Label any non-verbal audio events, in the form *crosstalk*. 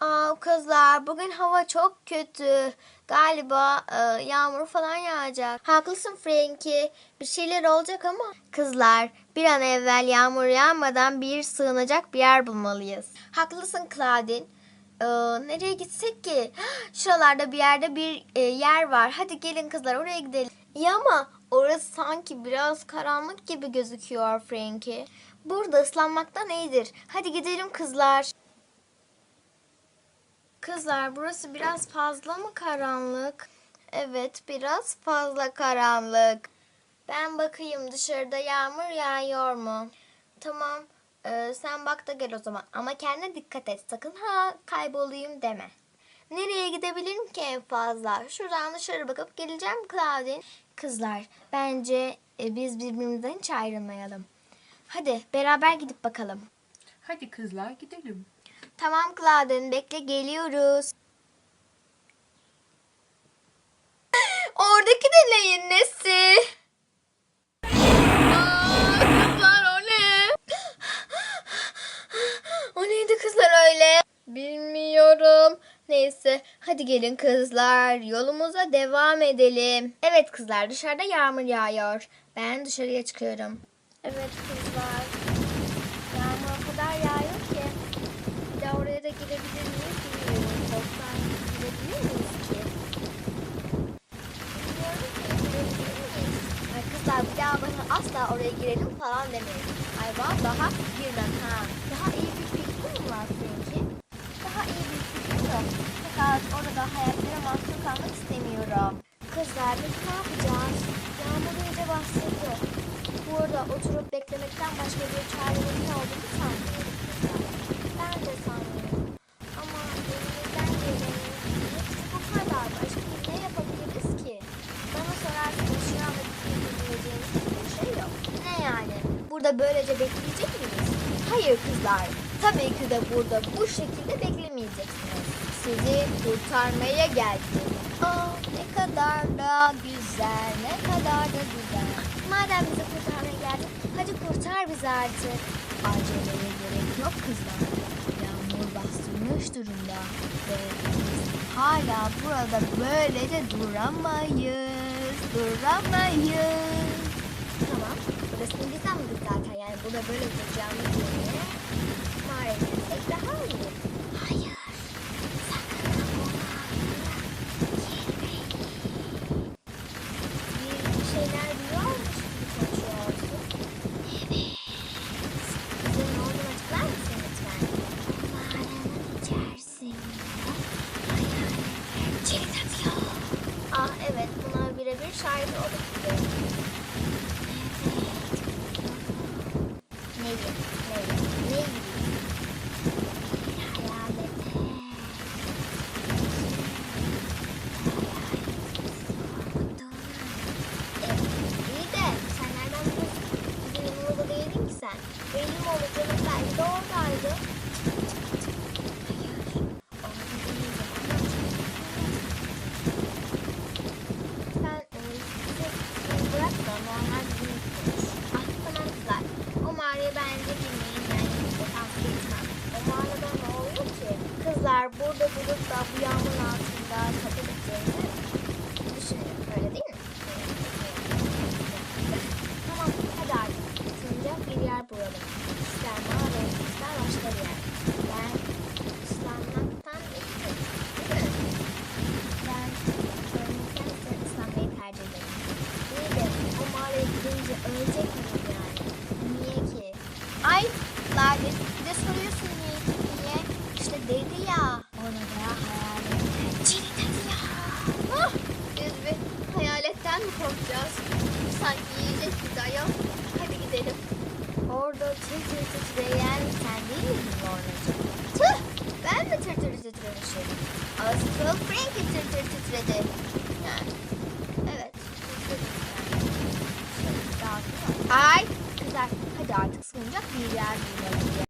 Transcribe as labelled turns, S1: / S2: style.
S1: Aa kızlar bugün hava çok kötü. Galiba e, yağmur falan yağacak. Haklısın Frankie. Bir şeyler olacak ama. Kızlar bir an evvel yağmur yağmadan bir sığınacak bir yer bulmalıyız. Haklısın Claudine. Ee, nereye gitsek ki? *gasps* Şuralarda bir yerde bir e, yer var. Hadi gelin kızlar oraya gidelim. İyi ama orası sanki biraz karanlık gibi gözüküyor Frankie. Burada ıslanmaktan iyidir. Hadi gidelim kızlar. Kızlar burası biraz fazla mı karanlık? Evet biraz fazla karanlık. Ben bakayım dışarıda yağmur yağıyor mu? Tamam ee, sen bak da gel o zaman. Ama kendine dikkat et sakın ha kaybolayım deme. Nereye gidebilirim ki en fazla? Şuradan dışarı bakıp geleceğim Claudine. Kızlar bence e, biz birbirimizden hiç ayrılmayalım. Hadi beraber gidip bakalım.
S2: Hadi kızlar gidelim.
S1: Tamam Claudine bekle geliyoruz. *laughs* Oradaki de neyin nesi? Kızlar o ne? *gasps* O neydi kızlar öyle? Bilmiyorum. Neyse hadi gelin kızlar yolumuza devam edelim. Evet kızlar dışarıda yağmur yağıyor. Ben dışarıya çıkıyorum. Evet kızlar. Yağmur o kadar yağıyor ki. Bir de oraya da girebilir miyiz bilmiyorum. Korktan girebilir miyiz ki? Bilmiyorum ki girebilir miyiz? Kızlar bir daha bana asla oraya girelim falan demeyin. Ay daha girmem ha. Daha iyi bir fikrim var sanki? Daha iyi bir fikrim yok. Fakat orada hayatlara mahsur kalmak istemiyorum. Kızlar biz ne yapacağız? Yağmur iyice bastırdı. Burada oturup beklemekten başka bir çaremizin olduğunu sanmıyorum kızlar. Ben de sanmıyorum. Ama elimizden gelenin hepsi bu kadar. Başka ne yapabiliriz ki? Bana sorarsanız şu anda yapabileceğimiz hiçbir şey yok. Ne yani? Burada böylece bekleyecek miyiz? Hayır kızlar. Tabii ki de burada bu şekilde beklemeyeceksiniz. Sizi kurtarmaya geldim. Aa, ne kadar da güzel, ne kadar da güzel. Madem bizi kurtarmaya geldin, hadi kurtar bizi artık. Aceleye gerek yok kızlar. Yağmur bastırmış durumda ve biz hala burada böylece duramayız, duramayız. Biz anladık zaten. Yani burada böyle duracağımız yerine mağaraya girsek daha iyi. Hayır, sakın bir. Ah evet buna birebir şahit olduk. Evet. Neyi? Neyi? Neyi? Bir hayalete. Evet, iyi de sen nereden biliyorsun? Bizim yanımızda değildin ki sen. Belki de normal bir tamam kızlar. O mağaraya bence girmeyin. Tavsiye etmem. O mağarada ne oluyor ki? Kızlar burada durup da bu yağmurun altında takılacağını düşünüyorum. Öyle değil mi? tamam hadi artık. Sığınacak bir yer bulalım. İster mağara, ister başka bir yer. Ben ıslanmaktan ettim. Değil mi? Ben ölmekten ise ıslanmayı tercih ederim. İyi de o mağaraya ölecek miyim yani? Niye ki? Ay Ladin bir de soruyorsun niye niye? İşte dedi ya. Orada hayaletler cirit atıyor. Ah, biz bir hayaletten mi korkacağız? Sanki yiyecek bizi ayol. Hadi gidelim. Orada tır tır titreyen sen değil miydin Lorna'cığım? Tüh! Ben mi tır tır titremişim? Asıl Frankie tır tır titredi. 一家子的